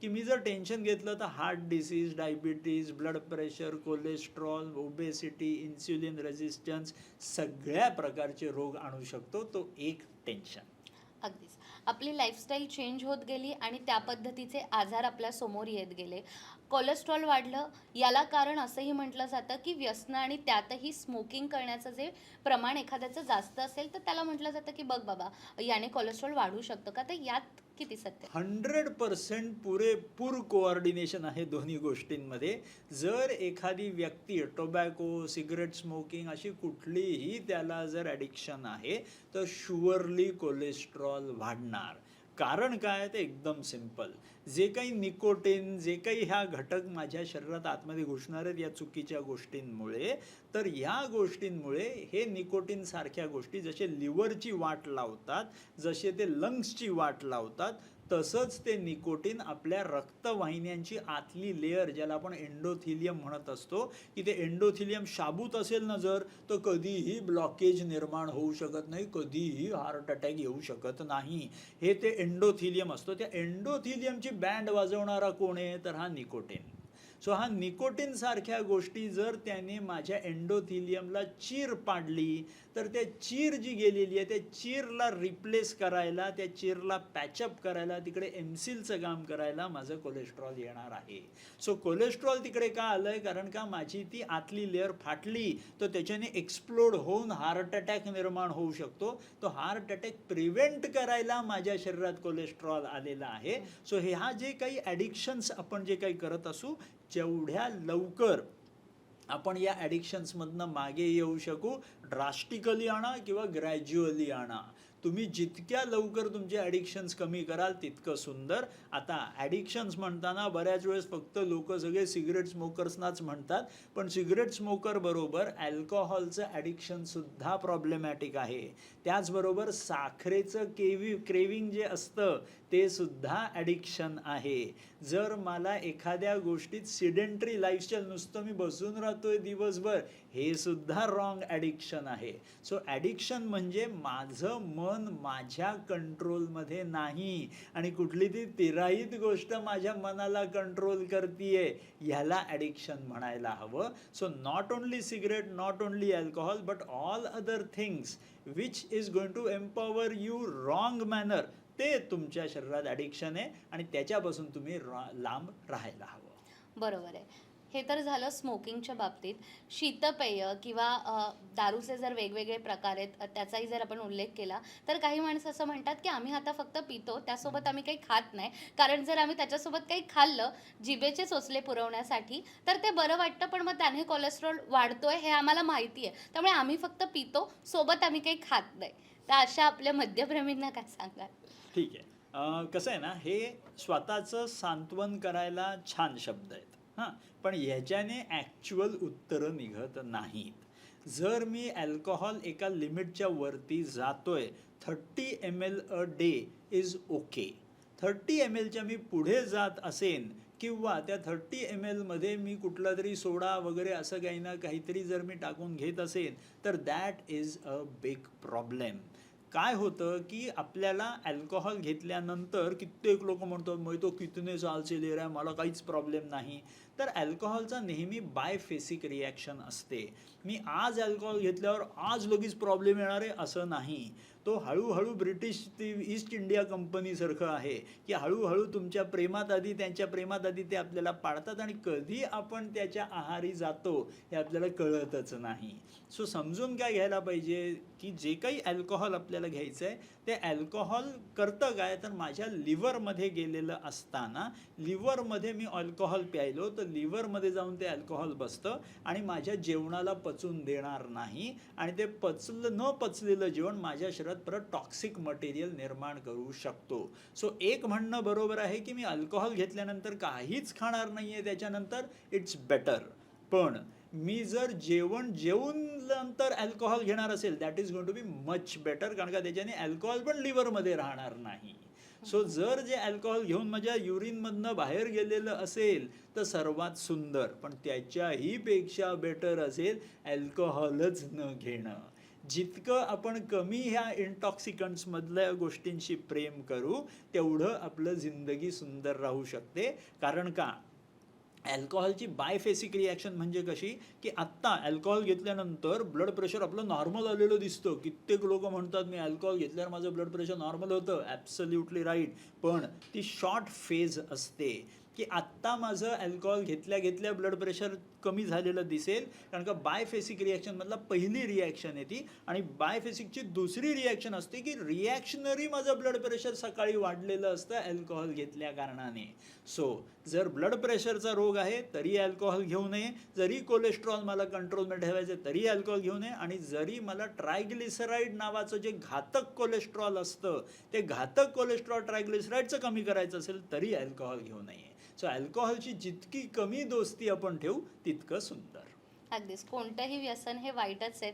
की मी जर टेन्शन घेतलं तर heart disease diabetes blood pressure cholesterol obesity insulin resistance सगळ्या प्रकारचे रोग आणू शकतो तो एक टेन्शन. अगदीच. आपली लाईफस्टाईल चेंज होत गेली आणि त्या पद्धतीचे आजार आपल्यासमोर येत गेले. कोलेस्ट्रॉल वाढलं याला कारण असंही म्हटलं जातं की व्यसन आणि त्यातही स्मोकिंग करण्याचं जे प्रमाण एखाद्याचं जास्त असेल तर त्याला म्हटलं जातं की बघ बाबा याने कोलेस्ट्रॉल वाढू शकतं का? तर यात किती सत्य? हंड्रेड पर्सेंट पुरेपूर कोऑर्डिनेशन आहे दोन्ही गोष्टींमध्ये. जर एखादी व्यक्ती टोबॅको सिगरेट स्मोकिंग अशी कुठलीही त्याला जर ॲडिक्शन आहे तर शुअरली कोलेस्ट्रॉल वाढणार. कारण काय ते एकदम सिंपल जे काही निकोटीन जे काही ह्या घटक माझ्या शरीरात आतमध्ये घुसणार आहेत या चुकीच्या गोष्टींमुळे तर ह्या गोष्टींमुळे हे निकोटीन सारख्या गोष्टी जसे लिव्हरची वाट लावतात जसे ते लंग्सची वाट लावतात तसंच ते निकोटीन आपल्या रक्तवाहिन्यांची आतली लेअर ज्याला आपण एंडोथिलियम म्हणत असतो की ते एंडोथिलियम शाबूत असेल ना जर तर कधीही ब्लॉकेज निर्माण होऊ शकत नाही कधीही हार्ट अटॅक येऊ शकत नाही. हे ते एंडोथिलियम असतो. त्या एंडोथिलियमची बँड वाजवणारा कोण आहे? तर हा निकोटीन. सो हा निकोटीन सारख्या गोष्टी जर त्याने माझ्या एंडोथिलियमला चीर पाडली तर त्या चीर जी गेलेली आहे त्या चीरला रिप्लेस करायला त्या चीरला पॅचअप करायला तिकडे एमसीलचं काम करायला माझं कोलेस्ट्रॉल येणार आहे. सो कोलेस्ट्रॉल तिकडे का आलं आहे कारण का माझी ती आतली लेअर फाटली तर त्याच्याने एक्सप्लोड होऊन हार्ट अटॅक निर्माण होऊ शकतो. तो हार्ट अटॅक प्रिव्हेंट करायला माझ्या शरीरात कोलेस्ट्रॉल आलेला आहे. सो हे हा जे काही ॲडिक्शन्स आपण जे काही करत असू जेवढ्या लवकर आपण या ॲडिक्शन्समधनं मागे येऊ शकू ड्रास्टिकली आणा किंवा ग्रॅज्युअली आणा. तुम्ही जितक्या लवकर तुमचे ॲडिक्शन्स कमी कराल तितकं सुंदर. आता ॲडिक्शन्स म्हणताना बऱ्याच वेळेस फक्त लोक सगळे सिगरेट स्मोकर्सनाच म्हणतात पण सिगरेट स्मोकर बरोबर अल्कोहोलचं ॲडिक्शनसुद्धा प्रॉब्लेमॅटिक आहे. त्याचबरोबर साखरेचं केवी क्रेविंग जे असतं ते सुद्धा ॲडिक्शन आहे. जर मला एखाद्या गोष्टीत सिडेंटरी लाईफस्टाईल नुसतं मी बसून राहतोय दिवसभर हे सुद्धा रॉंग ॲडिक्शन आहे. सो ॲडिक्शन म्हणजे माझं मन माझ्या कंट्रोलमध्ये नाही आणि कुठली ती तिराईत गोष्ट माझ्या मनाला कंट्रोल करतीये ह्याला ॲडिक्शन म्हणायला हवं. So not only cigarette not only alcohol but all other things which is going to empower you wrong manner ते तुमच्या शरीरात ॲडिक्शन आहे आणि त्याच्यापासून तुम्ही लांब राहायला हवं. बरोबर आहे. हे तर झालं स्मोकिंगच्या बाबतीत. शीतपेय किंवा दारूचे जर वेगवेगळे प्रकार आहेत त्याचाही जर आपण उल्लेख केला तर काही माणसं असं म्हणतात की आम्ही आता फक्त पितो त्यासोबत आम्ही काही खात नाही. कारण जर आम्ही त्याच्यासोबत काही खाल्लं जिभेचे सोचले पुरवण्यासाठी तर ते बरं वाटतं पण मग त्याने कोलेस्ट्रॉल वाढतोय हे आम्हाला माहिती आहे. त्यामुळे आम्ही फक्त पितो सोबत आम्ही काही खात नाही. तर अशा आपल्या मध्यप्रेमींना काय सांगाल? ठीक आहे. कसं आहे ना हे स्वतःचं सांत्वन करायला छान शब्द आहेत. हां पण ह्याच्याने ॲक्च्युअल उत्तरं निघत नाहीत. जर मी अल्कोहोल एका लिमिटच्या वरती जातोय thirty M L a day is okay thirty M एलच्या मी पुढे जात असेन किंवा त्या थर्टी एम एलमध्ये मी कुठला तरी सोडा वगैरे असं काही ना काहीतरी जर मी टाकून घेत असेन तर that is a big problem काय होतं की आपल्याला अल्कोहोल घेतल्यानंतर कित्येक लोक म्हणतो मग तो कितने साल से ले रहा है मला काहीच प्रॉब्लेम नाही. तर अल्कोहोलचा नेहमी बायफेसिक रिॲक्शन असते. मी आज अल्कोहोल घेतल्यावर आज लगेच प्रॉब्लेम येणार आहे असं नाही. तो हळूहळू ब्रिटिश ती ईस्ट इंडिया कंपनीसारखं आहे की हळूहळू तुमच्या प्रेमात आधी त्यांच्या प्रेमात आधी ते आपल्याला पाडतात आणि कधी आपण त्याच्या आहारी जातो हे आपल्याला कळतच नाही. सो समजून काय घ्यायला पाहिजे की जे काही अल्कोहोल आपल्याला घ्यायचं आहे ते अल्कोहोल करतं काय? तर माझ्या लिव्हरमध्ये गेलेलं असताना लिव्हरमध्ये मी अल्कोहोल प्यायलो तर लिव्हरमध्ये जाऊन ते अल्कोहोल बसतं आणि माझ्या जेवणाला पचून देणार नाही. आणि ते पचलं न पचलेलं जेवण माझ्या शरीरात परत टॉक्सिक मटेरियल निर्माण करू शकतो. सो एक म्हणणं बरोबर आहे की मी अल्कोहोल घेतल्यानंतर काहीच खाणार नाही आहे त्याच्यानंतर इट्स बेटर पण मी जर जेवण जेवून नंतर अल्कोहोल घेणार असेल that is going to be much better कारण का त्याच्याने अल्कोहोल पण लिव्हरमध्ये राहणार नाही. सो जर जे अल्कोहोल घेऊन माझ्या युरिनमधनं बाहेर गेलेलं असेल तर सर्वात सुंदर. पण त्याच्याही पेक्षा बेटर असेल अल्कोहोलच न घेणं. जितकं आपण कमी ह्या इंटॉक्सिकंट्समधल्या गोष्टींशी प्रेम करू तेवढं आपलं जिंदगी सुंदर राहू शकते. कारण का? अल्कोहोलची बायफेसिक रिॲक्शन म्हणजे कशी? की आत्ता अल्कोहोल घेतल्यानंतर ब्लड प्रेशर आपलं नॉर्मल आलेलं दिसतं. कित्येक लोक म्हणतात मी अल्कोहोल घेतल्यावर माझं ब्लड प्रेशर नॉर्मल होतं. ॲब्सल्युटली राईट पण ती शॉर्ट फेज असते. की आत्ता माझं अल्कोहोल घेतल्या घेतल्या ब्लड प्रेशर कमी झालेलं दिसेल. कारण का बायफेसिक रिॲक्शनमधला पहिली रिॲक्शन आहे ती. आणि बायफेसिकची दुसरी रिॲक्शन असते की रिॲक्शनरी माझं ब्लड प्रेशर सकाळी वाढलेलं असतं अल्कोहोल घेतल्या कारणाने. सो जर ब्लड प्रेशरचा रोग आहे तरी अल्कोहोल घेऊ नये. जरी कोलेस्ट्रॉल मला कंट्रोलमध्ये ठेवायचं तरी अल्कोहोल घेऊ नये. आणि जरी मला ट्रायग्लिसराईड नावाचं जे घातक कोलेस्ट्रॉल असतं ते घातक कोलेस्ट्रॉल ट्रायग्लिसराईडचं कमी करायचं असेल तरी अल्कोहोल घेऊ नये. सो अल्कोहोलची जितकी कमी दोस्ती आपण ठेवू तितकं सुंदर. अगदीच. कोणतंही व्यसन हे वाईटच आहे.